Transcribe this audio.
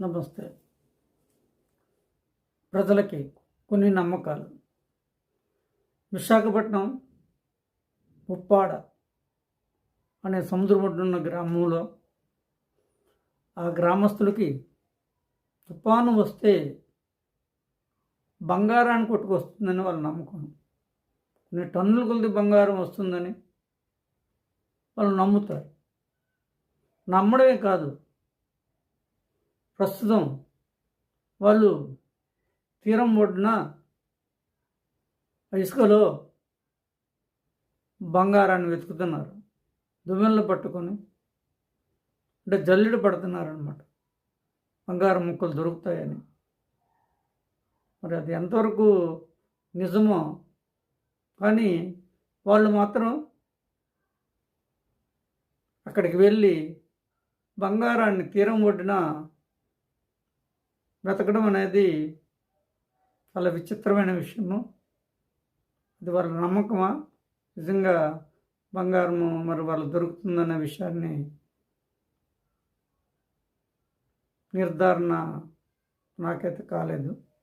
నమస్తే. ప్రజలకి కొన్ని నమ్మకాలు. విశాఖపట్నం ఉప్పాడ అనే సముద్రం ఒడ్డున్న గ్రామంలో ఆ గ్రామస్తులకి తుఫాను వస్తే బంగారాన్ని కొట్టుకొస్తుందని వాళ్ళు నమ్మకం. కొన్ని టన్నుల కొద్ది బంగారం వస్తుందని వాళ్ళు నమ్ముతారు. నమ్మడమే కాదు ప్రస్తుతం వాళ్ళు తీరం ఒడ్డున ఇసుకలో బంగారాన్ని వెతుకుతున్నారు. దుమ్మెళ్ళు పట్టుకొని అంటే జల్లెడ పడుతున్నారు అనమాట బంగారం ముక్కలు దొరుకుతాయని. మరి అది ఎంతవరకు నిజమో కానీ వాళ్ళు మాత్రం అక్కడికి వెళ్ళి బంగారాన్ని తీరం ఒడ్డున వెతకడం అనేది చాలా విచిత్రమైన విషయము. అది వాళ్ళ నమ్మకమా? నిజంగా బంగారము మరి వాళ్ళు దొరుకుతుందనే విషయాన్ని నిర్ధారణ నాకైతే కాలేదు.